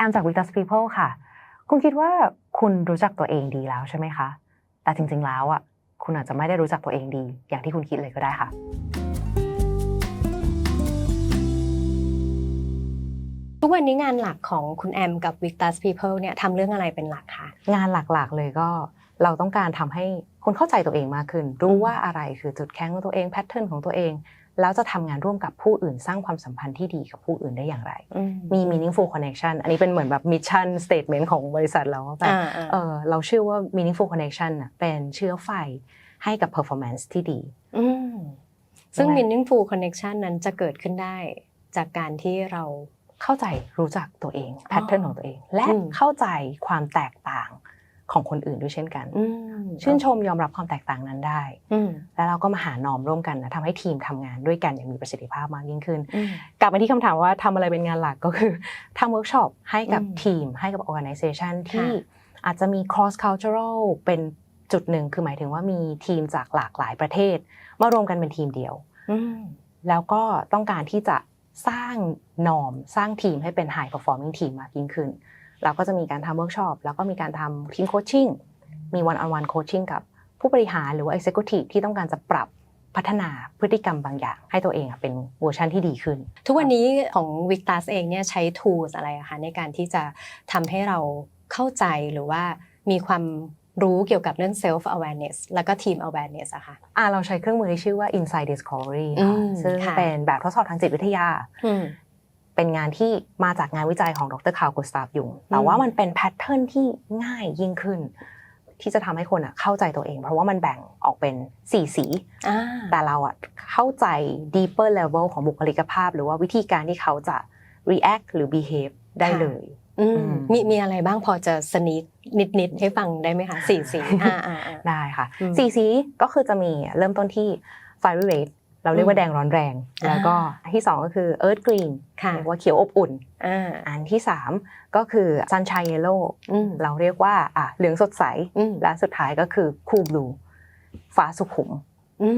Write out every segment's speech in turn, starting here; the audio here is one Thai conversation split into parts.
แอมจาก Victus People ค่ะ คุณคิดว่าคุณรู้จักตัวเองดีแล้วใช่ไหมคะ แต่จริงๆแล้วอะคุณอาจจะไม่ได้รู้จักตัวเองดี อย่างที่คุณคิดเลยก็ได้ค่ะ ทุกวันนี้งานหลักของคุณแอมกับ Victus People เนี่ยทำเรื่องอะไรเป็นหลักคะงานหลักๆเลยก็เราต้องการทำให้คนเข้าใจตัวเองมากขึ้น รู้ว่าอะไรคือจุดแข็งของตัวเองแพทเทิร์นของตัวเอง แล้วจะทำงานร่วมกับผู้อื่น สร้างความสัมพันธ์ที่ดีกับผู้อื่นได้อย่างไร มี meaningful connection อันนี้เป็นเหมือนแบบ mission statement ของบริษัทเราว่าแบบอ่าอ่าเออเราเชื่อว่า meaningful connection น่ะเป็นเชื้อไฟให้กับ performance ที่ดีอืมซึ่งยังไง meaningful connection นั้นจะเกิดขึ้นได้จากการที่เราเข้าใจรู้จักตัวเองอ๋อแพทเทิร์นของตัวเอง และอืมเข้าใจความแตกต่าง ของคนอื่นด้วยเช่นกันอืมชื่นชมยอมรับความแตกต่างนั้นได้อืมแล้วเราก็มาหานอมร่วมกันนะทำให้ทีมทำงานด้วยกันอย่างมีประสิทธิภาพมากยิ่งขึ้นอืมกลับมาที่คำถามว่าทำอะไรเป็นงานหลักก็คือทำเวิร์กช็อปให้กับอืมทีม ให้กับ organization ที่ค่ะอาจจะมี cross cultural เป็นจุดหนึ่งคือหมายถึงว่ามีทีมจากหลากหลายประเทศ มารวมกันเป็นทีมเดียวอืมแล้วก็ต้องการที่จะสร้างนอมสร้างทีมให้เป็น high performing ทีมมากยิ่งขึ้น เราก็จะมีการทำเวิร์กช็อปแล้วก็มีการทำทีมโคชชิ่งมี one on one coaching กับผู้บริหารหรือว่า executive ที่ต้องการจะปรับพัฒนาพฤติกรรมบางอย่าง ให้ตัวเองอะเป็นเวอร์ชันที่ดีขึ้น ทุกวันนี้ของ Victus เองเนี่ยใช้ tools อะไรอะคะในการที่จะทำให้เราเข้าใจหรือว่ามีความรู้เกี่ยวกับเรื่อง self awareness แล้วก็ team awareness อะค่ะอ่าเราใช้เครื่องมือที่ชื่อว่า Insight Discovery อืค่ะมซึ่งค่ะเป็นแบบทดสอบทางจิตวิทยาอืม เป็นงานที่มาจากงานวิจัยของดรคาร์ลกุสตาฟยุงแต่ว่ามันเป็นแพทเทิร์นที่ง่ายยิ่งขึ้น ที่จะทำให้คนอะเข้าใจตัวเอง เพราะว่ามันแบ่งออกเป็น4สีอ่าแต่เราอะเข้าใจ deeper level ของบุคลิกภาพ หรือว่าวิธีการที่เขาจะ react หรือ behave ได้เลยอืมอืมมีมีอะไรบ้างพอจะสนิทนิดๆให้ฟังได้ไหมคะสี่สีอ่าอ่าอ่าได้ค่ะอืมสีสีก็คือจะมีเริ่มต้นที่ fiery red เราเรียกว่าแดงร้อนแรงอ่าแล้วก็อันที่ 2 ก็คือ earth green ค่ะเรียกว่าเขียวอบอุ่นอ่าอันที่ 3 ก็คือ sunshine yellow อืมเราเรียกว่าอะเหลืองสดใสอืมและสุดท้ายก็คือ cool blue ฟ้าสุขุมอื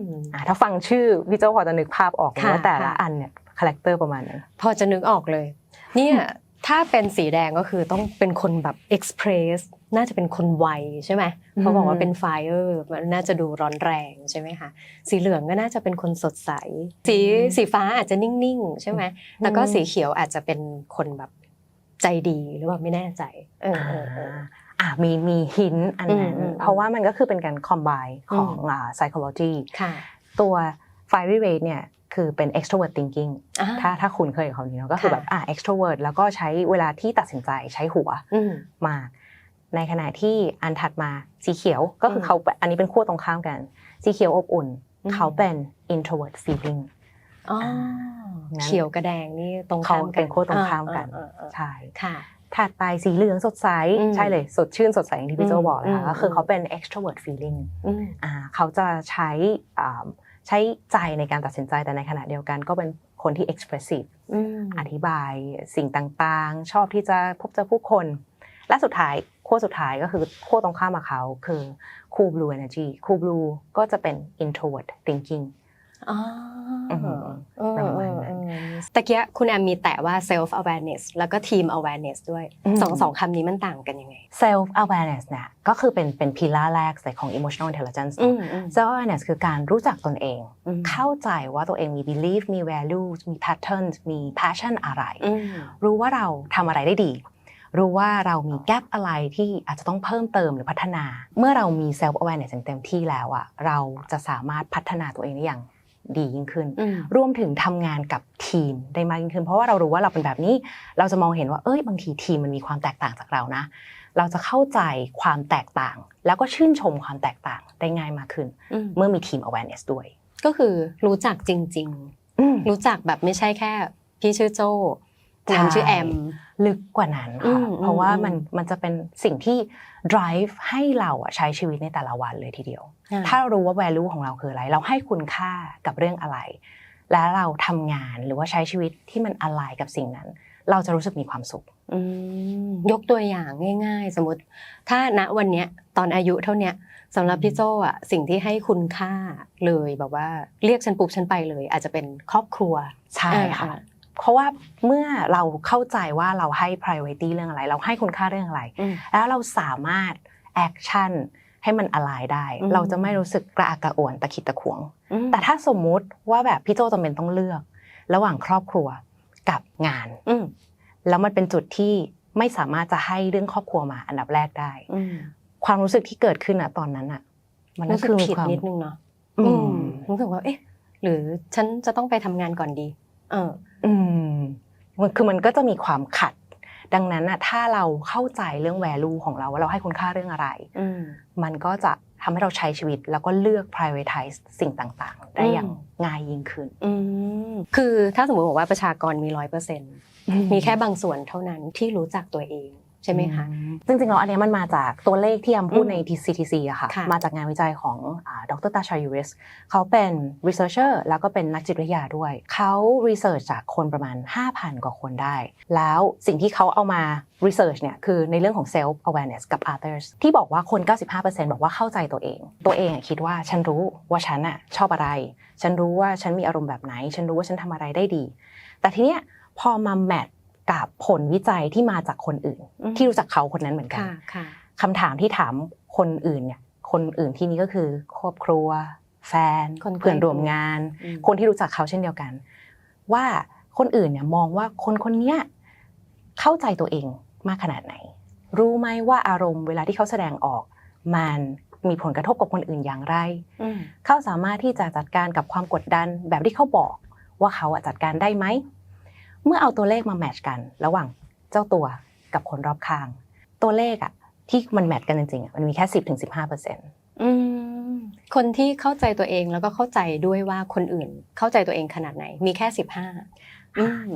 มอะถ้าฟังชื่อพี่เจ้าพอจะนึกภาพออกเลยค่ะว่าแต่ละค่ะอันเนี่ยคาแรคเตอร์ประมาณนั้นพอจะนึกออกเลย เนี่ยถ้าเป็นสีแดงก็คือต้องเป็นคนแบบ express น่าจะเป็นคนไวใช่ไหมเพราะบอกว่าเป็น fire มันน่าจะดูร้อนแรงใช่ไหมคะสีเหลืองก็น่าจะเป็นคนสดใส สีอืมสีฟ้าอาจจะนิ่งๆใช่ไหมแล้วก็สีเขียวอาจจะเป็นคนแบบใจดีหรือว่าไม่แน่ใจ เออเออเอออะมีมีหินอันนั้นอืมอืมเพราะว่ามันก็คือเป็นการ combine อืมของอ่า psychology ค่ะตัว fiery red เนี่ยคือเป็น extrovert thinking อ่ถ้าถ้าคุณเคยกับเขานี้เนอะก็คือค่ะแบบอะ extrovert แล้วก็ใช้เวลาที่ตัดสินใจใช้หัวอืมมาก ในขณะที่อันถัดมาสีเขียวก็คือมเขาอันนี้เป็นขั้วตรงข้ามกัน สีเขียวอบอุ่นอืมเขาเป็น introvert feeling อ๋องั้นเขียวกับแดงนี่ตรงเขาข้ามกันเป็นขั้วตรงข้ามกันอ่อ่อ่าใช่ค่ะถัดไปสีเหลืองสดใสอืมใช่เลยสดชื่นสดใสอย่างที่พี่โจอืมบอกเลยอืค่ะมก็คือมเขาเป็น extrovert feeling อืมอ่าเขาจะใช้อ่าใช้ใจในการตัดสินใจแต่ในขณะเดียวกันก็เป็นคนที่ expressive อืมอธิบายสิ่งต่างๆ ชอบที่จะพบเจอผู้คน และสุดท้ายขั้วสุดท้ายก็คือขั้วตรงข้ามกับเขาคือ cool blue energy cool blue ก็จะเป็น introvert thinking อ๋อออหือเออประมาณเออนั้นเออตะเกียคุณแอมมีแต่ว่า self awareness แล้วก็ team awareness ด้วยอืมสองสองคำนี้มันต่างกันยังไง self awareness เนี่ยก็คือเป็นเป็นพิลาแรกของ emotional intelligence อืเนอะมอืม self awareness คือการรู้จักตนเองอืมเข้าใจว่าตัวเองมี belief มี values มี patterns มี passion อะไรอืมรู้ว่าเราทำอะไรได้ดี รู้ว่าเรามีแกลบอะไรที่อาจจะต้องเพิ่มเติมหรือพัฒนา เมื่อเรามี self awareness อย่างเต็มที่แล้วอะเราจะสามารถพัฒนาตัวเองได้อย่างดียิ่งขึ้นอืมรวมถึงทำงานกับทีมได้มากยิ่งขึ้น เพราะว่าเรารู้ว่าเราเป็นแบบนี้ เราจะมองเห็นว่า เอ้ย บางทีทีมมันมีความแตกต่างจากเรานะ เราจะเข้าใจความแตกต่าง แล้วก็ชื่นชมความแตกต่างได้ง่ายมากขึ้นอืมเมื่อมีทีม awareness ด้วย ก็คือรู้จักจริงอืมๆรู้จักแบบไม่ใช่แค่ พี่ชื่อโจ้ใช่น้ำชื่อแอม ลึกกว่านั้นอืค่ะมเพราะว่าอืมมันมันจะเป็นสิ่งที่ drive ให้เราอะใช้ชีวิตในแต่ละวันเลยทีเดียวอ่าถ้าเรารู้ว่า value ของเราคืออะไร เราให้คุณค่ากับเรื่องอะไร และเราทำงานหรือว่าใช้ชีวิตที่มันอะไรกับสิ่งนั้น เราจะรู้สึกมีความสุขอืมยกตัวอย่างง่าย ๆ สมมติถ้าณวันเนี้ยตอนอายุเท่าเนี้ยสำหรับพี่โจอะสิ่งที่ให้คุณค่าเลยแบบว่าเรียกฉันปุ๊บฉันไปเลย อาจจะเป็นครอบครัวใช่ค่ะอ่า เพราะว่าเมื่อเราเข้าใจว่าเราให้ priority เรื่องอะไร เราให้คุณค่าเรื่องอะไรอืมแล้วเราสามารถ action ให้มัน align ได้อืมเราจะไม่รู้สึกกระอักกระอ่วนตะขิดตะขวงอืมแต่ถ้าสมมุติว่าแบบพี่โจจำเป็นต้องเลือก ระหว่างครอบครัวกับงานอืมแล้วมันเป็นจุดที่ไม่สามารถจะให้เรื่องครอบครัวมาอันดับแรกได้อืมความรู้สึกที่เกิดขึ้นอะตอนนั้นอะมันก็รู้สึกคือมีผิดความนิดนึงเนาะอือืมมรู้สึกว่าเอ๊ะ หรือฉันจะต้องไปทำงานก่อนดี เอออืมมันคือมันก็จะมีความขัด ดังนั้นอะถ้าเราเข้าใจเรื่อง value ของเราว่าเราให้คุณค่าเรื่องอะไรอืมมันก็จะทำให้เราใช้ชีวิต แล้วก็เลือก prioritize สิ่งต่างๆ ได้อย่างอืมง่ายยิ่งขึ้นอืมคือถ้าสมมติบอกว่าประชากรมีร้อยเปอร์เซ็นต์มีแค่บางส่วนเท่านั้นที่รู้จักตัวเอง ใช่ไหมคะจริงๆแล้วอันเนี้ยมันมาจากตัวเลขที่ยำพูดอืมใน TCTC อะค่ะค่ะ มาจากงานวิจัยของดรตาชายูริสเขาเป็น researcher แล้วก็เป็นนักจิตวิทยาด้วย เขา research จากคนประมาณ 5,000 กว่าคนได้ แล้วสิ่งที่เขาเอามา research เนี่ยคือในเรื่องของ self awareness กับ others ที่บอกว่าคน 95%บอกว่าเข้าใจตัวเอง ตัวเองอะคิดว่าฉันรู้ว่าฉันอะชอบอะไร ฉันรู้ว่าฉันมีอารมณ์แบบไหน ฉันรู้ว่าฉันทำอะไรได้ดี แต่ทีเนี้ยพอมาแมท กับผลวิจัยที่มาจากคนอื่นอืมที่รู้จักเขาคนนั้นเหมือนกันค่ะค่ะคำถามที่ถามคนอื่นเนี่ยคนอื่นที่นี้ก็คือครอบครัว แฟนคนใกล้เพื่อนร่วมงานอืมคนที่รู้จักเขาเช่นเดียวกัน ว่าคนอื่นเนี่ยมองว่าคนคนเนี้ยเข้าใจตัวเองมากขนาดไหน รู้ไหมว่าอารมณ์เวลาที่เขาแสดงออก มันมีผลกระทบกับคนอื่นอย่างไรอืมเขาสามารถที่จะจัดการกับความกดดันแบบที่เขาบอกว่าเขาอะจัดการได้ไหม เมื่อเอาตัวเลขมาแมทช์กัน ระหว่างเจ้าตัวกับคนรอบข้าง ตัวเลขอะที่มันแมทช์กันจริงๆอะมันมีแค่10-15%ถึง15เปอร์เซ็นต์อืมคนที่เข้าใจตัวเองแล้วก็เข้าใจด้วยว่าคนอื่นเข้าใจตัวเองขนาดไหน มีแค่สิบห้า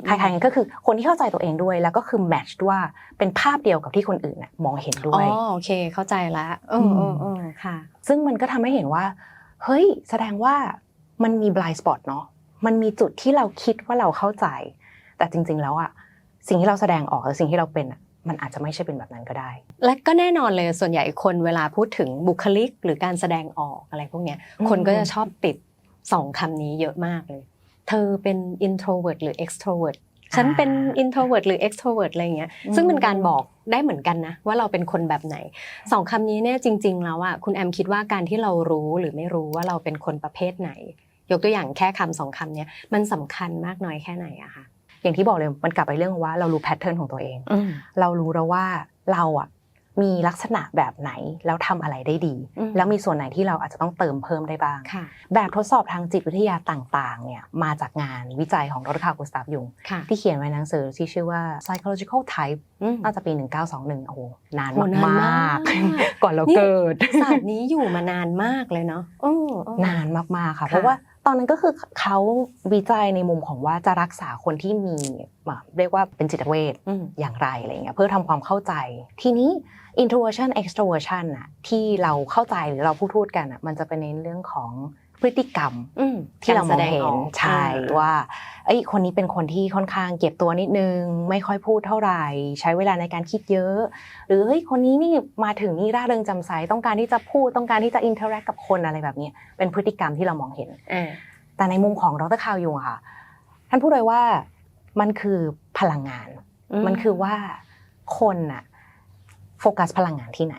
คล้ายๆกันก็คือคนที่เข้าใจตัวเองด้วยแล้วก็คือแมทช์ว่าเป็นภาพเดียวกับที่คนอื่นน่ะมองเห็นด้อ๋วยอโอเค เข้าใจละเออเออเออค่ะ ซึ่งมันก็ทำให้เห็นว่า เฮ้ย แสดงว่ามันมี blind spot เนาะมันมีจุดที่เราคิดว่าเราเข้าใจ แต่จริง ๆ แล้วอะสิ่งที่เราแสดงออกหรือสิ่งที่เราเป็นอะมันอาจจะไม่ใช่เป็นแบบนั้นก็ได้ และก็แน่นอนเลยส่วนใหญ่คนเวลาพูดถึงบุคลิก หรือการแสดงออกอะไรพวกเนี้ยอืมคนก็จะชอบติดสองคำนี้เยอะมากเลย เธอเป็น introvert หรือ extrovert ฉันเป็น introvert หรือ extrovert อะไรอย่างเงี้ยอืมซึ่งเป็นการบอกได้เหมือนกันนะ ว่าเราเป็นคนแบบไหนสองคำนี้เนี่ยจริง ๆ แล้วอะคุณแอมคิดว่าการที่เรารู้หรือไม่รู้ว่าเราเป็นคนประเภทไหน ยกตัวอย่างแค่คำสองคำเนี้ยมันสำคัญมากน้อยแค่ไหนอะคะ อย่างที่บอกเลยมันกลับไปเรื่องว่าเรารู้แพทเทิร์นของตัวเองอืมเรารู้แล้วว่าเราอะมีลักษณะแบบไหนแล้วทำอะไรได้ดีอืมแล้วมีส่วนไหนที่เราอาจจะต้องเติมเพิ่มได้บ้างค่ะแบบทดสอบทางจิตวิทยาต่างๆเนี่ยมาจากงานวิจัยของดรคาร์กุสตาฟยุงค่ะที่เขียนไว้ในหนังสือที่ชื่อว่า psychological type อืมน่าจะปี 1921 โอ้โห นานโหนานมามากกๆก่อนเรานี่เกิดศาสตร์นี้อยู่มานานมากเลยเนาะเออเออนานมากๆค่ะค่ะ เพราะว่า ตอนนั้นก็คือเขาวิจัยในมุมของว่าจะรักษาคนที่มีแบบเรียกว่าเป็นจิตเวชอืมอย่างไรอะไรเงี้ยเพื่อทำความเข้าใจ ทีนี้ introversion extroversion อะที่เราเข้าใจหรือเราพูดพูดกันอะมันจะเป็นในเรื่องของ พฤติกรรมอืมที่เรามองเห็กนแสดกใช่อ่ว่าเอ้ยคนนี้เป็นคนที่ค่อนข้างเก็บตัวนิดนึง ไม่ค่อยพูดเท่าไหร่ ใช้เวลาในการคิดเยอะ หรือเฮ้ยคนนี้นี่มาถึงนี่ร่าเริงแจำใสต้องการที่จะพูดต้องการที่จะอินเทอร์แอคกับคนอะไรแบบเนี้ยเป็นพฤติกรรมที่เรามองเห็นอ่าแต่ในมุมของดรคาวยุงอะค่ะ ท่านพูดเลยว่ามันคือพลังงาน มันคือว่าคนน่ะโฟกัสพลังงานที่ไหน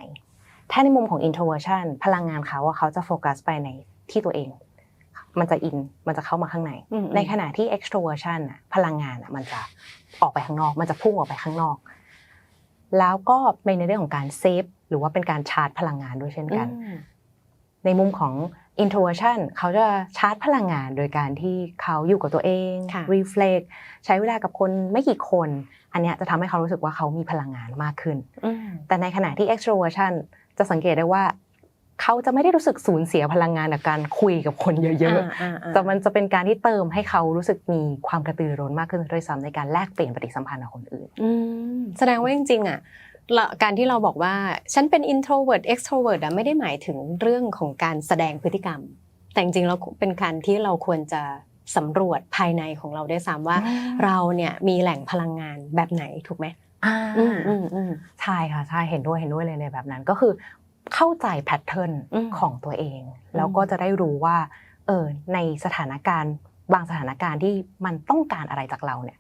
ถ้าในมุมของ introversion พลังงานเขาว่าเขาจะโฟกัสไปใน ที่ตัวเอง มันจะอินมันจะเข้ามาข้างในอืมในขณะที่ extroversion น่ะพลังงานน่ะมันจะออกไปข้างนอก มันจะพุ่งออกไปข้างนอก แล้วก็ในเรื่องของการเซฟหรือว่าเป็นการชาร์จพลังงานด้วยเช่นกันอืมในมุมของ introversion เขาจะชาร์จพลังงานโดยการที่เขาอยู่กับตัวเองค่ะ reflect ใช้เวลากับคนไม่กี่คน อันเนี้ยจะทำให้เขารู้สึกว่าเขามีพลังงานมากขึ้นอืมแต่ในขณะที่ extroversion จะสังเกตได้ว่า เขาจะไม่ได้รู้สึกสูญเสียพลังงานจากการคุยกับคนเยอะาาๆแต่มันจะเป็นการที่เติมให้เขารู้สึกมีความกระตือรือร้นมากขึ้นด้วยซ้ำในการแลกเปลี่ยนปฏิสัมพันธ์กับคนอื่นอืมแสดงว่าจริงๆอะละการที่เราบอกว่าฉันเป็น introvert extrovert อะไม่ได้หมายถึงเรื่องของการแสดงพฤติกรรม แต่จริงๆเราเป็นการที่เราควรจะสำรวจภายในของเราได้วยซ้ำว่า เราเนี่ยมีแหล่งพลังงานแบบไหนถูกไหมอ่าอืมอืมอืมใช่ค่ะใช่เห็นด้วยเห็นด้วยเลยในแบบนั้น ก็คือ เข้าใจแพทเทิร์นอืมของตัวเอง แล้วก็จะได้รู้ว่าเออในสถานการณ์บางสถานการณ์ที่มันต้องการอะไรจากเราเนี่ย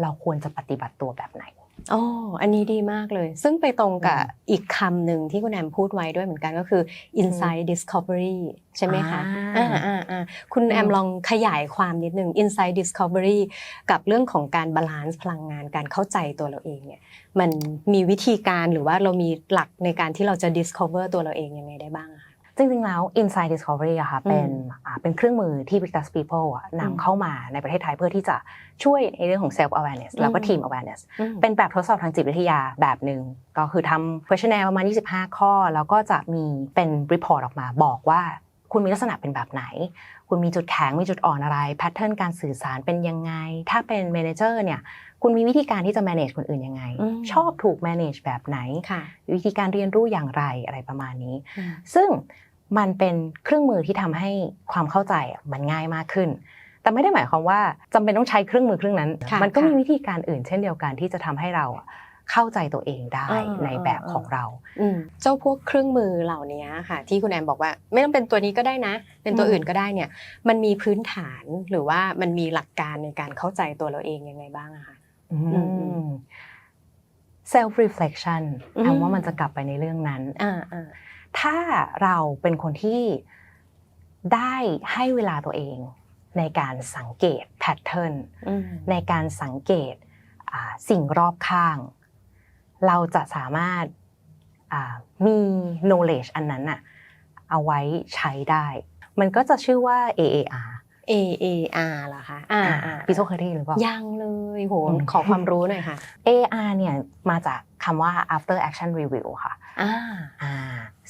เราควรจะปฏิบัติตัวแบบไหน อ๋ออันนี้ดีมากเลย ซึ่งไปตรงกับอีกคำหนึ่งที่คุณแอมพูดไว้ด้วยเหมือนกันก็คือ insight discovery ใช่ไหมคะอ่าอ่าอ่าอ่าคุณแอมอืมลองขยายความนิดนึง insight discovery กับเรื่องของการบาลานซ์พลังงานการเข้าใจตัวเราเองเนี่ยมันมีวิธีการหรือว่าเรามีหลักในการที่เราจะ discover ตัวเราเองยังไงได้บ้างอะคะ จริงๆแล้ว Inside Discovery อะค่ะอืมเป็นอ่าเป็นเครื่องมือที่ Victus People อะอืมนำเข้ามาในประเทศไทยเพื่อที่จะช่วยในเรื่องของ self awareness แล้วก็อืม team awareness อืมเป็นแบบทดสอบทางจิตวิทยาแบบหนึ่งก็คือทำ questionnaire ประมาณ 25 ข้อ แล้วก็จะมีเป็น report ออกมาบอกว่าคุณมีลักษณะเป็นแบบไหน คุณมีจุดแข็ง มีจุดอ่อนอะไร แพทเทิร์นการสื่อสารเป็นยังไง ถ้าเป็น manager เนี่ย คุณมีวิธีการที่จะ manage คนอื่นยังไงอืมชอบถูก manage แบบไหนค่ะวิธีการเรียนรู้อย่างไรอะไรประมาณนี้อืมซึ่ง มันเป็นเครื่องมือที่ทำให้ความเข้าใจอะมันง่ายมากขึ้น แต่ไม่ได้หมายความว่าจำเป็นต้องใช้เครื่องมือเครื่องนั้นค่ะมันก็ค่ะมีวิธีการอื่นเช่นเดียวกันที่จะทำให้เราอะเข้าใจตัวเองได้อ่าในแบบอ่าของเราอืมเจ้าพวกเครื่องมือเหล่านี้ค่ะที่คุณแอมบอกว่า ไม่ต้องเป็นตัวนี้ก็ได้นะ เป็นตัวอืมอื่นก็ได้เนี่ย มันมีพื้นฐานหรือว่ามันมีหลักการในการเข้าใจตัวเราเองยังไงบ้างอะคะอืม self reflection อืมแอมว่ามันจะกลับไปในเรื่องนั้นอ่าอ่า ถ้าเราเป็นคนที่ได้ให้เวลาตัวเองในการสังเกตแพทเทิร์นอืมในการสังเกตอ่าสิ่งรอบข้าง เราจะสามารถอ่ามี knowledge อันนั้นอะเอาไว้ใช้ได้ มันก็จะชื่อว่า AAR A A R เหรอคะอ่าอ่าพี่โซเคยได้ยินหรือเปล่ายังเลยโหอืมขอความรู้หน่อยค่ะ AAR เนี่ยมาจากคำว่า after action review ค่ะอ่าอ่า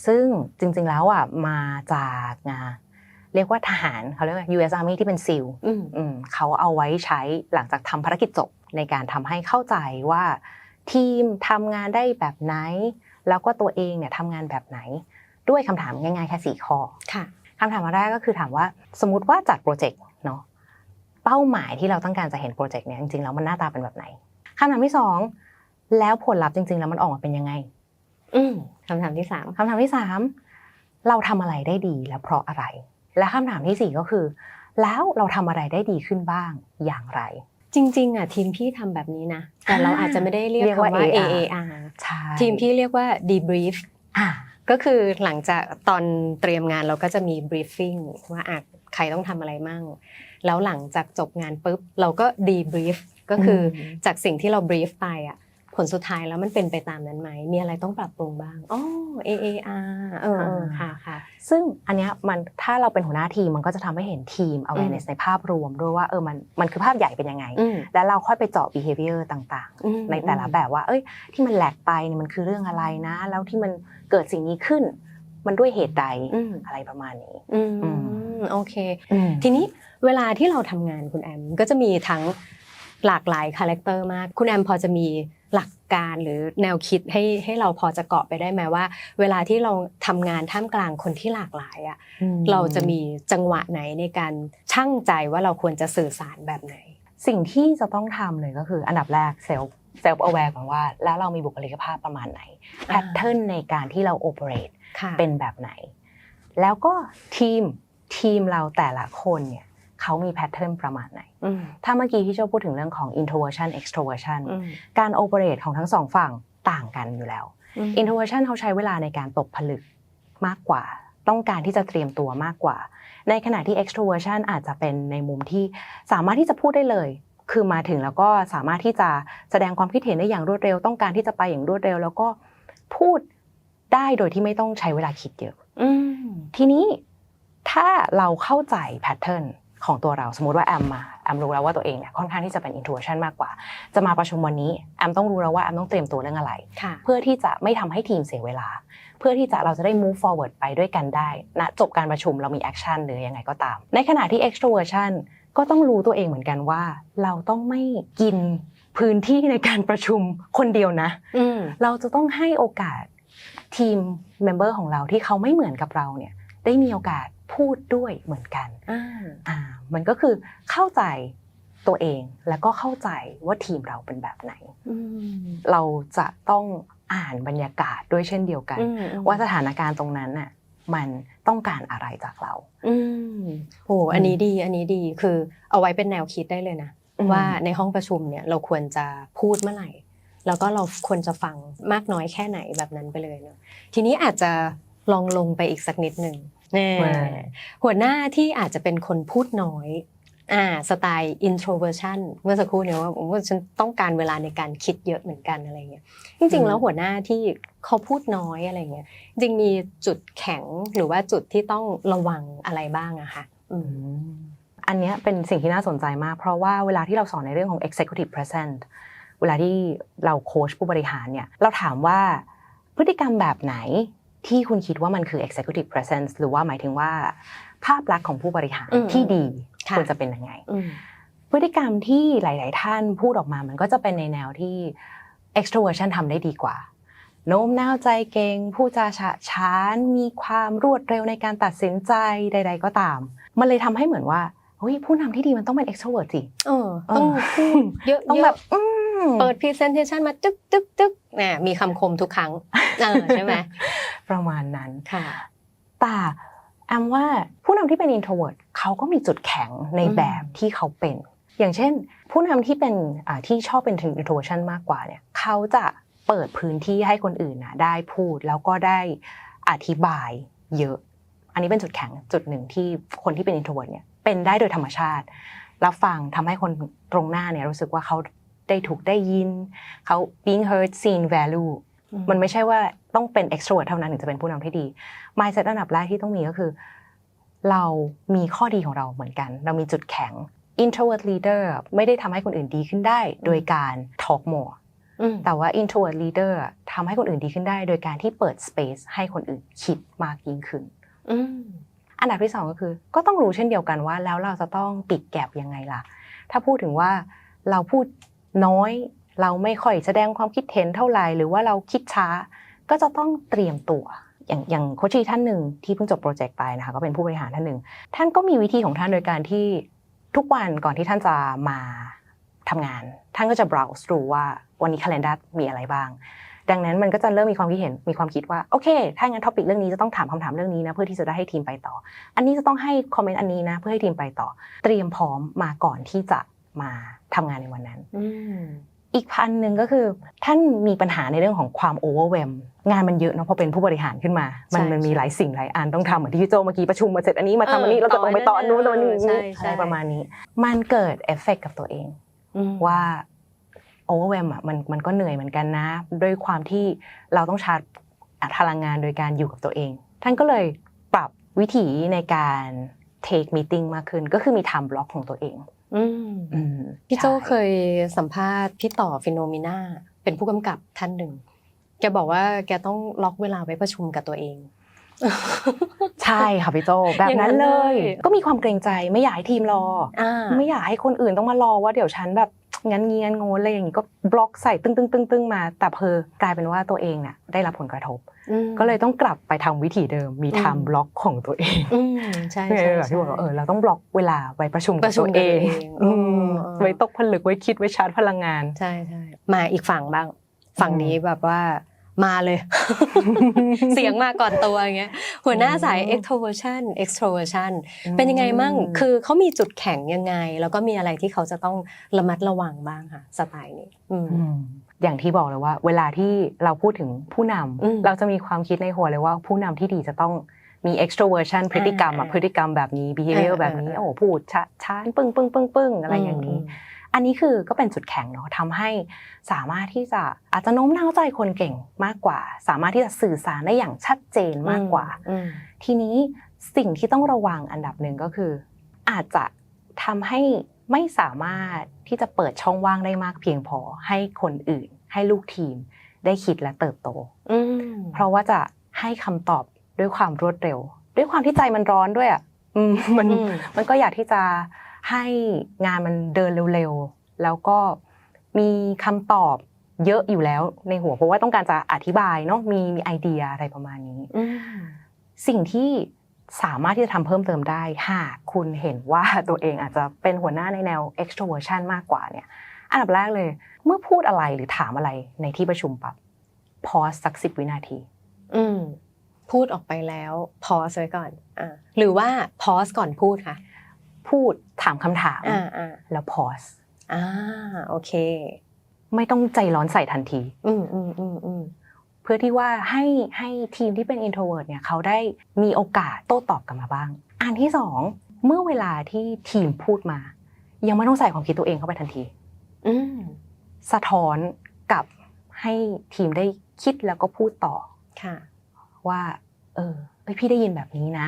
ซึ่งจริงๆแล้วอะมาจากอ่าเรียกว่าทหารเขาเรียกว่า US Army ที่เป็น SEAL อืมอืมเขาเอาไว้ใช้หลังจากทำภารกิจจบในการทำให้เข้าใจว่า ทีมทำงานได้แบบไหน แล้วก็ตัวเองเนี่ยทำงานแบบไหน ด้วยคำถามง่ายๆแค่สี่ข้อค่ะ คำถามแรกก็คือถามว่าสมมติว่าจัดโปรเจกต์เนาะเป้าหมายที่เราต้องการจะเห็นโปรเจกต์เนี่ยจริงๆแล้วมันหน้าตาเป็นแบบไหนคำถามที่สองแล้วผลลัพธ์จริง ๆ แล้วมันออกมาเป็นยังไง อืมคำถามที่สามคำถามที่สามเราทำอะไรได้ดีและเพราะอะไร และคำถามที่สี่ก็คือ แล้วเราทำอะไรได้ดีขึ้นบ้างอย่างไร จริง ๆอะทีมพี่ทำแบบนี้นะ แต่เราอาจจะไม่ได้เรียกเรียกว่าคำว่า A AAR A R ใช่ทีมพี่เรียกว่า debrief อ่า ก็คือหลังจากตอนเตรียมงานเราก็จะมี briefing ว่าอะใครต้องทำอะไรมั่ง แล้วหลังจากจบงานปุ๊บเราก็ debrief ก็คืออมจากสิ่งที่เรา brief ไปอะผลสุดท้ายแล้วมันเป็นไปตามนั้นไหม มีอะไรต้องปรับปรุงบ้าง อ๋อ AAR เออเออค่ะค่ะ ซึ่งอันเนี้ยมันถ้าเราเป็นหัวหน้าทีมมันก็จะทำให้เห็นทีม awareness ในภาพรวมด้วยว่าเออมันมันคือภาพใหญ่เป็นยังไงอืมแล้วเราค่อยไปเจาะ behavior ต่างอืมๆในแต่ละแบบว่า เอ้ยที่มันแหลกไปเนี่ยมันคือเรื่องอะไรนะ แล้วที่มัน เกิดสิ่งนี้ขึ้น มันด้วยเหตุใดอืมอะไรประมาณนี้อือืมโอเคอืมทีนี้เวลาที่เราทำงานคุณแอมก็จะมีทั้งหลากหลายคาแรคเตอร์มาก คุณแอมพอจะมีหลักการหรือแนวคิดให้ให้เราพอจะเกาะไปได้ไหมว่า เวลาที่เราทำงานท่ามกลางคนที่หลากหลายอะเราจะมีจังหวะไหนในการช่างใจว่าเราควรจะสื่อสารแบบไหน สิ่งที่จะต้องทำเลยก็คืออันดับแรกเซลฟ์ เซลฟ์ aware ก่อนว่า แล้วเรามีบุคลิกภาพประมาณไหนแพอ่าทเทิร์นในการที่เรา operate ค่ะเป็นแบบไหน แล้วก็ทีมทีมเราแต่ละคนเนี่ยเขามีแพทเทิร์นประมาณไหนอืมถ้าเมื่อกี้ที่โจพูดถึงเรื่องของ introversion extroversion อืมการ operate ของทั้งสองฝั่งต่างกันอยู่แล้วอืม introversion เขาใช้เวลาในการตกผลึกมากกว่า ต้องการที่จะเตรียมตัวมากกว่า ในขณะที่ extroversion อาจจะเป็นในมุมที่สามารถที่จะพูดได้เลย คือมาถึงแล้วก็สามารถที่จะแสดงความคิดเห็นได้อย่างรวดเร็วต้องการที่จะไปอย่างรวดเร็ว แล้วก็พูดได้โดยที่ไม่ต้องใช้เวลาคิดเยอะอืมทีนี้ถ้าเราเข้าใจแพทเทิร์นของตัวเราสมมติว่าแอมมาแอมรู้แล้วว่าตัวเองเนี่ยค่อนข้างที่จะเป็น introversion มากกว่า จะมาประชุมวันนี้แอมต้องรู้แล้วว่าแอมต้องเตรียมตัวเรื่องอะไรค่ะเพื่อที่จะไม่ทำให้ทีมเสียเวลา เพื่อที่จะเราจะได้ move forward ไปด้วยกันได้ณจบการประชุมเรามี action หรือยังไงก็ตาม ในขณะที่ extroversion ก็ต้องรู้ตัวเองเหมือนกันว่า เราต้องไม่กินพื้นที่ในการประชุมคนเดียวนะอืมเราจะต้องให้โอกาสทีมเมมเบอร์ของเราที่เขาไม่เหมือนกับเราเนี่ย ได้มีโอกาสพูดด้วยเหมือนกันอ่าอ่ามันก็คือเข้าใจตัวเองแล้วก็เข้าใจว่าทีมเราเป็นแบบไหนอืมเราจะต้องอ่านบรรยากาศด้วยเช่นเดียวกันอืมอืมว่าสถานการณ์ตรงนั้นน่ะมัน ต้องการอะไรจากเรา อืมโอ้อันนี้ดีอันนี้ดีคือเอาไว้เป็นแนวคิดได้เลยนะอืมว่าในห้องประชุมเนี่ยเราควรจะพูดเมื่อไหร่ แล้วก็เราควรจะฟังมากน้อยแค่ไหนแบบนั้นไปเลยเนาะทีนี้อาจจะลองลงไปอีกสักนิดหนึ่งแน่ว่าหัวหน้าที่อาจจะเป็นคนพูดน้อย อ่าสไตล์ introversion เมื่อสักครู่เนี่ยว่าผมว่าฉันต้องการเวลาในการคิดเยอะเหมือนกันอะไรเงี้ยจริง ๆ แล้วหัวหน้าที่เขาพูดน้อยอะไรเงี้ยจริงมีจุดแข็งหรือว่าจุดที่ต้องระวังอะไรบ้างอะคะอืมอันเนี้ยเป็นสิ่งที่น่าสนใจมาก เพราะว่าเวลาที่เราสอนในเรื่องของ executive present เวลาที่เราโค้ชผู้บริหารเนี่ยเราถามว่าพฤติกรรมแบบไหนที่คุณคิดว่ามันคือ executive presence หรือว่าหมายถึงว่า ภาพลักษณ์ของผู้บริหารอืมที่ดีค่ะควรจะเป็นยังไงอืมพฤติกรรมที่หลาย ๆ ท่านพูดออกมามันก็จะเป็นในแนวที่ extroversion ทำได้ดีกว่า โน้มน้าวใจเก่งพูดจาฉะฉานมีความรวดเร็วในการตัดสินใจใด ๆ ก็ตาม มันเลยทำให้เหมือนว่าเฮ้ยผู้นำที่ดีมันต้องเป็น extrovert สิเออต้องพูดเยอะต้องแบบอืมเปิด presentation มาตึ๊กตึ๊กตึ๊กเนี่ยมีคำคมทุกครั้งเออใช่ไหมประมาณนั้นค่ะแต่ แอมว่าผู้นำที่เป็น introvert เขาก็มีจุดแข็งในอืมแบบที่เขาเป็น อย่างเช่น ผู้นำที่เป็นอ่าที่ชอบเป็น introversion มากกว่าเนี่ยเขาจะเปิดพื้นที่ให้คนอื่นนะได้พูดแล้วก็ได้อธิบายเยอะ อันนี้เป็นจุดแข็งจุดหนึ่งที่คนที่เป็น introvert เนี่ยเป็นได้โดยธรรมชาติรับฟังทำให้คนตรงหน้าเนี่ยรู้สึกว่าเขาได้ถูกได้ยินเขา being heard seen value มันไม่ใช่ว่าต้องเป็น extrovert เท่านั้นถึงจะเป็นผู้นำที่ดี mindset อันดับแรกที่ต้องมีก็คือ เรามีข้อดีของเราเหมือนกัน เรามีจุดแข็ง introvert leader ไม่ได้ทำให้คนอื่นดีขึ้นได้ โดยการ talk more อืมแต่ว่า introvert leader ทำให้คนอื่นดีขึ้นได้ โดยการที่เปิด space ให้คนอื่นคิดมากยิ่งขึ้นอืมอันดับที่สองก็คือ ก็ต้องรู้เช่นเดียวกันว่า แล้วเราจะต้องปิดแกลบยังไงล่ะ ถ้าพูดถึงว่าเราพูดน้อย เราไม่ค่อยแสดงความคิดเห็นเท่าไหร่หรือว่าเราคิดช้า ก็จะต้องเตรียมตัว อย่างอย่างโคชชีท่านหนึ่งที่เพิ่งจบโปรเจกต์ไปนะคะก็เป็นผู้บริหารท่านหนึ่งท่านก็มีวิธีของท่านโดยการที่ทุกวันก่อนที่ท่านจะมาทำงาน ท่านก็จะ browse ดูว่าวันนี้ calendar มีอะไรบ้าง ดังนั้นมันก็จะเริ่มมีความคิดเห็นมีความคิดว่าโอเค ถ้างั้นท็อปิกเรื่องนี้จะต้องถามคำถามเรื่องนี้นะเพื่อที่จะได้ให้ทีมไปต่อ อันนี้จะต้องให้คอมเมนต์อันนี้นะเพื่อให้ทีมไปต่อ เตรียมพร้อมมาก่อนที่จะมาทำงานในวันนั้น อืมอีกพันหนึ่งก็คือท่านมีปัญหาในเรื่องของความโอเวอร์เวมงานมันเยอะเนาะพอเป็นผู้บริหารขึ้นมา มันใช่มันมีใช่หลายสิ่งหลายอันต้องทำเหมือนที่พี่โจเมื่อกี้ประชุมมาเสร็จอันนี้มาทำอันนี้เออแล้วก็ต้องไปต่ออันนู้นต่ต่อออัอันนนั้นนี้ใช่ใช่อะไรประมาณนี้ มันเกิดเอฟเฟกกับตัวเองอืมว่าโอเวอร์เวมอะมันมันก็เหนื่อยเหมือนกันนะด้วยความที่เราต้องชาร์จพลังงานโดยการอยู่กับตัวเอง ท่านก็เลยปรับวิถีในการ take meeting มากขึ้นก็คือมี time block ของตัวเองอืมอืม พี่โจใช่เคยสัมภาษณ์พี่ต่อฟิโนมิน่าเป็นผู้กำกับท่านหนึ่ง แกบอกว่าแกต้องล็อกเวลาไว้ประชุมกับตัวเอง ใช่ค่ะพี่โจแบบนั้นเลยอย่างนั้นเลยก็มีความเกรงใจไม่อยากให้ทีมรออ่าไม่อยากให้คนอื่นต้องมารอว่าเดี๋ยวฉันแบบ งั้นงี้งั้นโงนอะไรอย่างงี้ก็บล็อกใส่ตึ้งตึ้งตึ้งตึ้งมาแต่เพอกลายเป็นว่าตัวเองเนี่ยได้รับผลกระทบอืมก็เลยต้องกลับไปทำวิธีเดิมมีอืมไทม์บล็อกของตัวเองอืมใช่เนี่ยใช่แบบที่บอกว่าเออเราต้องบล็อกเวลาไว้ประชุมปกับระชุตัมวกับเองตัวเองอืมเออไว้ตกผลึกไว้คิดไว้ชาร์จพลังงานใช่ใช่มาอีกฝั่งบ้าง ฝั่งนี้แบบว่า มาเลย เสียงมาก่อนตัวอย่างเงี้ยหัวหน้าสายอืม extroversion extroversion เป็นยังไงมั่งคือเขามีจุดแข็งยังไง แล้วก็มีอะไรที่เขาจะต้องระมัดระวังบ้างค่ะสไตล์นี้อืมอืมอย่างที่บอกเลยว่า เวลาที่เราพูดถึงผู้นำอืมเราจะมีความคิดในหัวเลยว่าผู้นำที่ดีจะต้องมี extroversion พฤติกรรมอะอ่าพฤติกรรมแบบนี้ behavior อ่าแบบนี้อ่าโอ้โหพูดช้าช้าปึ้งปึ้งปึ้งปึ้งอะไรอย่างนี้ อันนี้คือก็เป็นจุดแข็งเนาะทำให้สามารถที่จะอาจจะโน้มน้าวใจคนเก่งมากกว่า สามารถที่จะสื่อสารได้อย่างชัดเจนมากกว่าอืมทีนี้สิ่งที่ต้องระวังอันดับหนึ่งก็คือ อาจจะทำให้ไม่สามารถที่จะเปิดช่องว่างได้มากเพียงพอให้คนอื่น ให้ลูกทีมได้คิดและเติบโตอืมเพราะว่าจะให้คำตอบด้วยความรวดเร็ว ด้วยความที่ใจมันร้อนด้วยอะอืมมันอืมมันก็อยากที่จะ ให้งานมันเดินเร็วๆ แล้วก็มีคำตอบเยอะอยู่แล้วในหัวเพราะว่าต้องการจะอธิบายเนาะมีมีไอเดียอะไรประมาณนี้อืมสิ่งที่สามารถที่จะทำเพิ่มเติมได้หากคุณเห็นว่าตัวเองอาจจะเป็นหัวหน้าในแนว extroversion มากกว่าเนี่ยอันดับแรกเลย เมื่อพูดอะไรหรือถามอะไรในที่ประชุมปับพอสักสิบวินาที อืมพูดออกไปแล้วพอสไว้ก่อนอ่าหรือว่าพอสก่อนพูดค่ะ พูดถามคำถามอ่าอ่าแล้วพอสอ่าโอเค ไม่ต้องใจร้อนใส่ทันที อืมอืมอืมอืมเพื่อที่ว่าให้ให้ทีมที่เป็น introvert เนี่ยเขาได้มีโอกาสโต้ตอบกลับมาบ้าง อันที่สองเมื่อเวลาที่ทีมพูดมา ยังไม่ต้องใส่ความคิดตัวเองเข้าไปทันทีอืมสะท้อนกับให้ทีมได้คิดแล้วก็พูดต่อค่ะ ว่า เออเอ้ยพี่ได้ยินแบบนี้นะ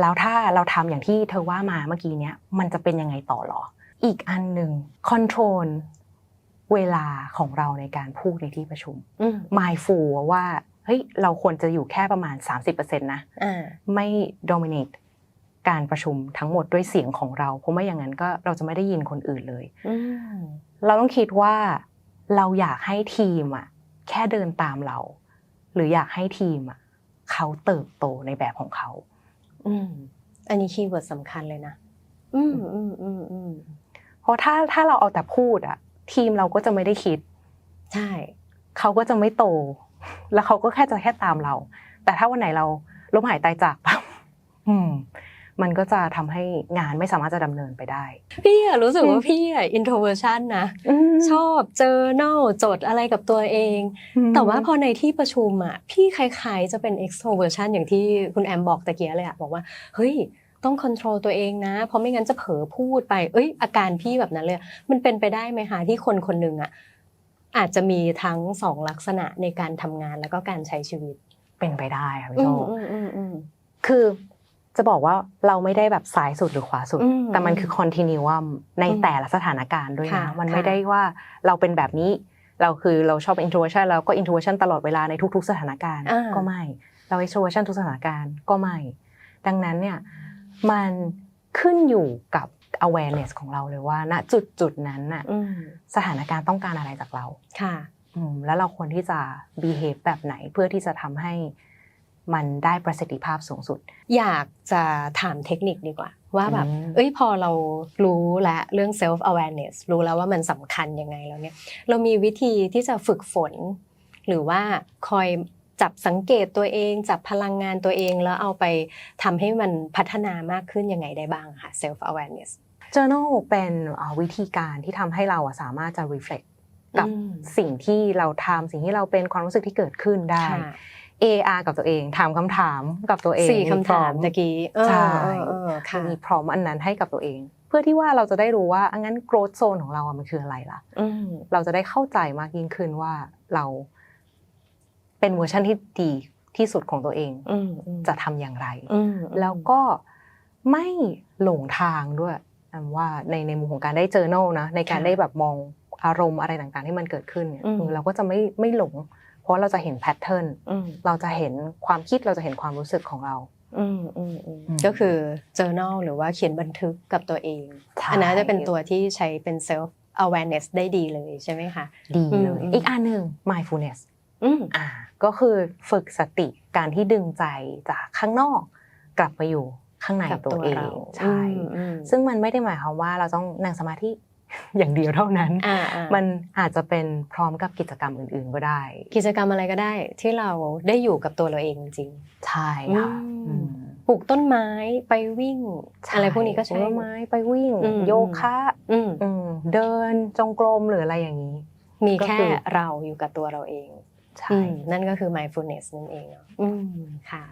แล้วถ้าเราทำอย่างที่เธอว่ามาเมื่อกี้เนี้ยมันจะเป็นยังไงต่อหรอ อีกอันหนึ่งคอนโทรลเวลาของเราในการพูดในที่ประชุมอืม mindful ว่าเฮ้ยเราควรจะอยู่แค่ประมาณ 30%นะอ่าไม่ dominate การประชุมทั้งหมดด้วยเสียงของเรา เพราะไม่อย่างนั้นก็เราจะไม่ได้ยินคนอื่นเลยอืมเราต้องคิดว่าเราอยากให้ทีมอะแค่เดินตามเรา หรืออยากให้ทีมอะเขาเติบโตในแบบของเขา อืมอันนี้คีย์เวิร์ดสำคัญเลยนะ อืมอืมอืมอืมเพราะถ้าถ้าเราเอาแต่พูดอะทีมเราก็จะไม่ได้คิด ใช่เขาก็จะไม่โต แล้วเขาก็แค่จะแค่ตามเรา แต่ถ้าวันไหนเราล้มหายตายจากปั๊บอืม มันก็จะทำให้งานไม่สามารถจะดำเนินไปได้ พี่อะรู้สึกอืว่ามพี่อะ introversion นะชอบเจอเนลจดอะไรกับตัวเอง แต่ว่าพอในที่ประชุมอะพี่คล้ายๆจะเป็น extroversion อย่างที่คุณแอมบอกตะเกียเลยอะบอกว่าเฮ้ยต้อง control ตัวเองนะ เพราะไม่งั้นจะเผลอพูดไป เอ้ย อาการพี่แบบนั้นเลย มันเป็นไปได้ไหมคะที่คนคนหนึ่งอะอาจจะมีทั้งสองลักษณะในการทำงานแล้วก็การใช้ชีวิต เป็นไปได้ค่ะพี่อืโจมอืมอืมอืมคือ จะบอกว่าเราไม่ได้แบบซ้ายสุดหรือขวาสุดอืมแต่มันคือ continuum ในอืมแต่ละสถานการณ์ด้วยค่ะนะ มันค่ะไม่ได้ว่าเราเป็นแบบนี้ เราคือเราชอบ introversion แล้วก็ introversion ตลอดเวลาในทุก ๆ สถานการณ์อ่าก็ไม่ เรา extroversion ทุกสถานการณ์ก็ไม่ ดังนั้นเนี่ยมันขึ้นอยู่กับ awareness ของเราเลยว่าณจุดจุดๆนั้นน่ะอืมสถานการณ์ต้องการอะไรจากเรา ค่ะอืมแล้วเราควรที่จะ behave แบบไหนเพื่อที่จะทำให้ มันได้ประสิทธิภาพสูงสุด อยากจะถามเทคนิคดีกว่า ว่าแบบอืมเอ้ยพอเรารู้และเรื่อง self awareness รู้แล้วว่ามันสำคัญยังไงแล้วเนี่ย เรามีวิธีที่จะฝึกฝน หรือว่าคอยจับสังเกตตัวเอง จับพลังงานตัวเองแล้วเอาไปทำให้มันพัฒนามากขึ้นยังไงได้บ้างค่ะ self awareness journal เป็นเอ่อวิธีการที่ทำให้เราอะสามารถจะ reflect กับอืมสิ่งที่เราทำสิ่งที่เราเป็นความรู้สึกที่เกิดขึ้นได้ค่ะ AR กับตัวเอง ถามคำถามกับตัวเองสี่คำถามพร้อตะกี้เออใช่เออเออค่ะมีพร้อมอันนั้นให้กับตัวเอง เพื่อที่ว่าเราจะได้รู้ว่าอังั้น growth zone ของเราอะมันคืออะไรล่ะอืมเราจะได้เข้าใจมากยิ่งขึ้นว่าเรา เป็นเวอร์ชันที่ดีที่สุดของตัวเองอืมอืมจะทำอย่างไรอืมแล้วก็ไม่หลงทางด้วยอันว่าในในมุมของการได้เจอโน่นะในการได้แบบมองอารมณ์อะไรต่างๆที่มันเกิดขึ้นเนี่ยเออเราก็จะไม่ไม่หลง เพราะเราจะเห็นแพทเทิร์นอืมเราจะเห็นความคิดเราจะเห็นความรู้สึกของเราอืมอืมอืมอืมก็คือ journal หรือว่าเขียนบันทึกกับตัวเองใช่อันนั้นจะเป็นตัวที่ใช้เป็น self awareness ได้ดีเลยใช่ไหมคะดีเลยอืมอีกอันหนึ่ง mindfulness อืมอ่าก็คือฝึกสติการที่ดึงใจจากข้างนอกกลับไปอยู่ข้างในกับตัวตัวเองเราใช่อืมอืมซึ่งมันไม่ได้หมายความว่าเราต้องนั่งสมาธิ อย่างเดียวเท่านั้นอ่าอ่ามันอาจจะเป็นพร้อมกับกิจกรรมอื่น ๆก็ได้ กิจกรรมอะไรก็ได้ ที่เราได้อยู่กับตัวเราเองจริงใช่ค่ะอืมอืมปลูกต้นไม้ไปวิ่งอะไรพวกนี้ก็ใช่ผลไม้ไปวิ่งอืมโยคะอืมอืมเดินจงกรมหรืออะไรอย่างนี้ มีก็แค่คือเราอยู่กับตัวเราเองใช่อืมนั่นก็คือ mindfulness นั่นเองเนาะอืมค่ะ